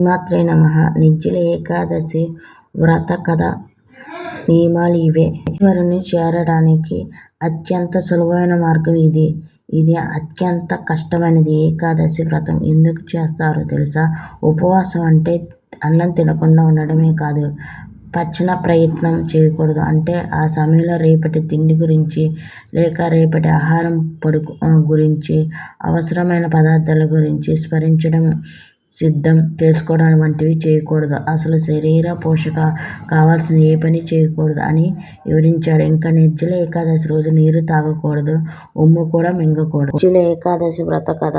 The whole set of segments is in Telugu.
శ్రీమాత్రే నమ నిర్జల ఏకాదశి వ్రత కథ నియమాలు ఇవే. ఈశ్వరుని చేరడానికి అత్యంత సులభమైన మార్గం ఇది. ఇది అత్యంత కష్టమైనది. ఏకాదశి వ్రతం ఎందుకు చేస్తారో తెలుసా? ఉపవాసం అంటే అన్నం తినకుండా ఉండడమే కాదు. పచ్చన ప్రయత్నం చేయకూడదు. అంటే ఆ సమయంలో రేపటి తిండి గురించి, లేక రేపటి ఆహారం పడుకు గురించి, అవసరమైన పదార్థాల గురించి స్మరించడం, సిద్ధం చేసుకోవడం వంటివి చేయకూడదు. అసలు శరీర పోషక కావాల్సిన ఏ పని చేయకూడదు అని వివరించాడు. ఇంకా నిర్జల ఏకాదశి రోజు నీరు తాగకూడదు. ఉమ్ము కూడా మింగకూడదు. నిర్జల ఏకాదశి వ్రత కథ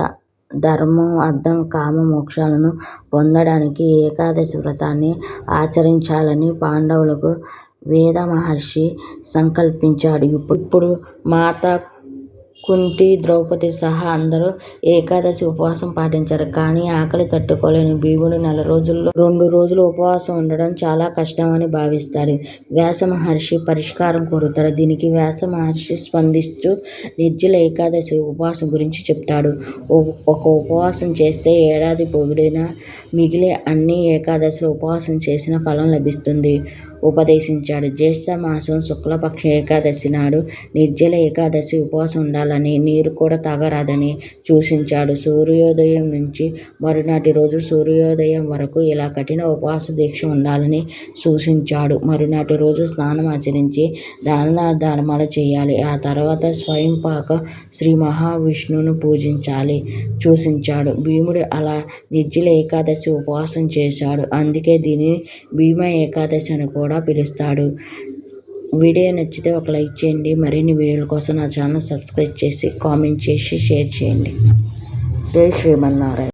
ధర్మం, అర్థం, కామ మోక్షాలను పొందడానికి ఏకాదశి వ్రతాన్ని ఆచరించాలని పాండవులకు వేద మహర్షి సంకల్పించాడు. ఇప్పుడు మాత కుంతీ, ద్రౌపది సహా అందరూ ఏకాదశి ఉపవాసం పాటించారు. కానీ ఆకలి తట్టుకోలేని భీముడు నెల రోజుల్లో రెండు రోజులు ఉపవాసం ఉండడం చాలా కష్టం అని భావిస్తాడు. వ్యాస మహర్షి పరిష్కారం కోరుతాడు. దీనికి వ్యాస మహర్షి స్పందిస్తూ నిర్జల ఏకాదశి ఉపవాసం గురించి చెప్తాడు ఒక ఉపవాసం చేస్తే ఏడాది పొగిడిన మిగిలే అన్ని ఏకాదశులు ఉపవాసం చేసిన ఫలం లభిస్తుంది ఉపదేశించాడు. జ్యేష్ఠ మాసం శుక్లపక్ష ఏకాదశి నాడు నిర్జల ఏకాదశి ఉపవాసం ఉండాలని, నీరు కూడా తాగరాదని సూచించాడు. సూర్యోదయం నుంచి మరునాటి రోజు సూర్యోదయం వరకు ఇలా కఠిన ఉపవాస దీక్ష ఉండాలని సూచించాడు. మరునాటి రోజు స్నానం ఆచరించి దాన ధర్మాలు చేయాలి. ఆ తర్వాత స్వయంపాక శ్రీ మహావిష్ణువును పూజించాలి సూచించాడు. భీముడు అలా నిర్జల ఏకాదశి ఉపవాసం చేశాడు. అందుకే దీనిని భీమ ఏకాదశి అని కూడా పిలుస్తాడు వీడియో నచ్చితే ఒక లైక్ చేయండి. మరిన్ని వీడియోల కోసం నా ఛానల్ సబ్స్క్రైబ్ చేసి, కామెంట్ చేసి, షేర్ చేయండి. జై శ్రీమన్నారాయణ